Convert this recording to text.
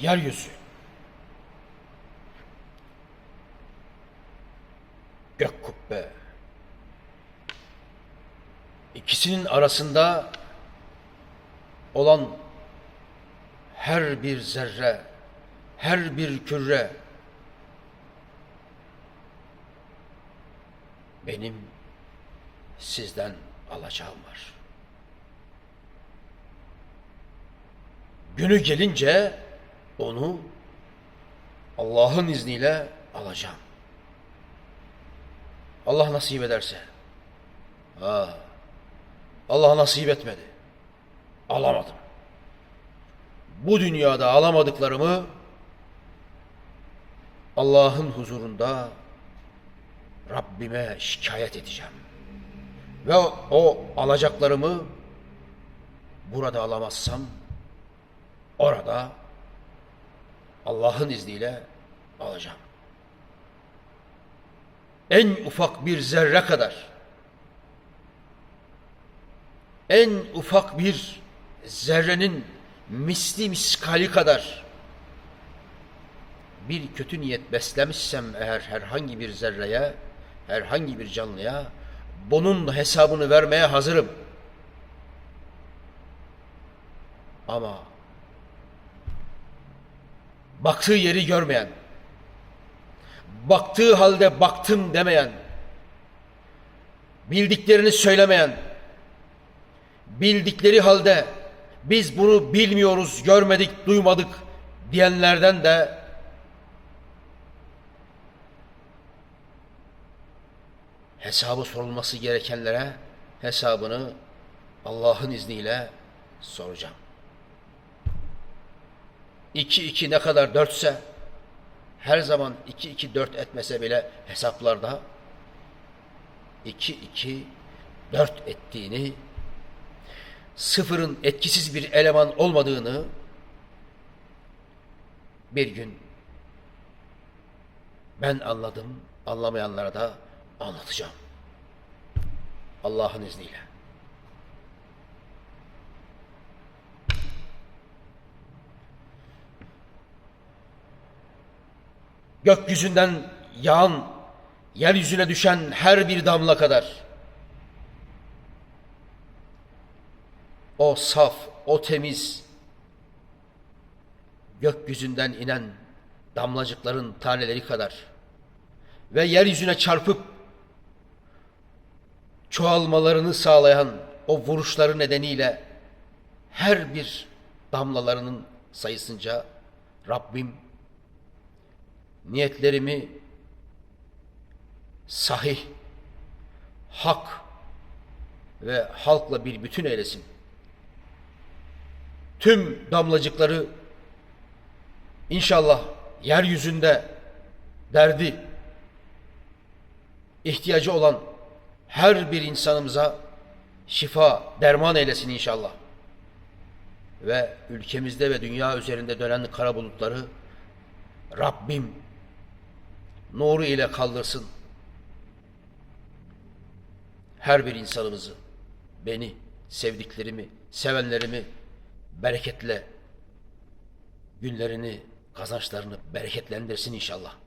yeryüzü, gök kubbe, ikisinin arasında olan her bir zerre, her bir küre benim sizden alacağım var. Günü gelince onu Allah'ın izniyle alacağım. Allah nasip ederse. Ha, Allah nasip etmedi. Alamadım. Bu dünyada alamadıklarımı Allah'ın huzurunda Rabbime şikayet edeceğim. Ve o, alacaklarımı burada alamazsam orada Allah'ın izniyle alacağım. En ufak bir zerre kadar en ufak bir zerrenin misli miskali kadar bir kötü niyet beslemişsem eğer herhangi bir zerreye, herhangi bir canlıya bunun hesabını vermeye hazırım. Ama baktığı yeri görmeyen, baktığı halde baktım demeyen, bildiklerini söylemeyen, bildikleri halde biz bunu bilmiyoruz, görmedik, duymadık diyenlerden de hesabı sorulması gerekenlere hesabını Allah'ın izniyle soracağım. İki iki ne kadar dörtse her zaman iki iki dört etmese bile hesaplarda iki iki dört ettiğini sıfırın etkisiz bir eleman olmadığını bir gün ben anladım, anlamayanlara da anlatacağım. Allah'ın izniyle. Gökyüzünden yağan, yeryüzüne düşen her bir damla kadar. O saf, o temiz, gökyüzünden inen damlacıkların taneleri kadar. Ve yeryüzüne çarpıp çoğalmalarını sağlayan o vuruşları nedeniyle her bir damlalarının sayısınca Rabbim niyetlerimi sahih, hak ve halkla bir bütün eylesin. Tüm damlacıkları inşallah yeryüzünde derdi, ihtiyacı olan her bir insanımıza şifa, derman eylesin inşallah. Ve ülkemizde ve dünya üzerinde dönen kara bulutları Rabbim nuru ile kaldırsın. Her bir insanımızı, beni, sevdiklerimi, sevenlerimi bereketle günlerini, kazançlarını bereketlendirsin inşallah.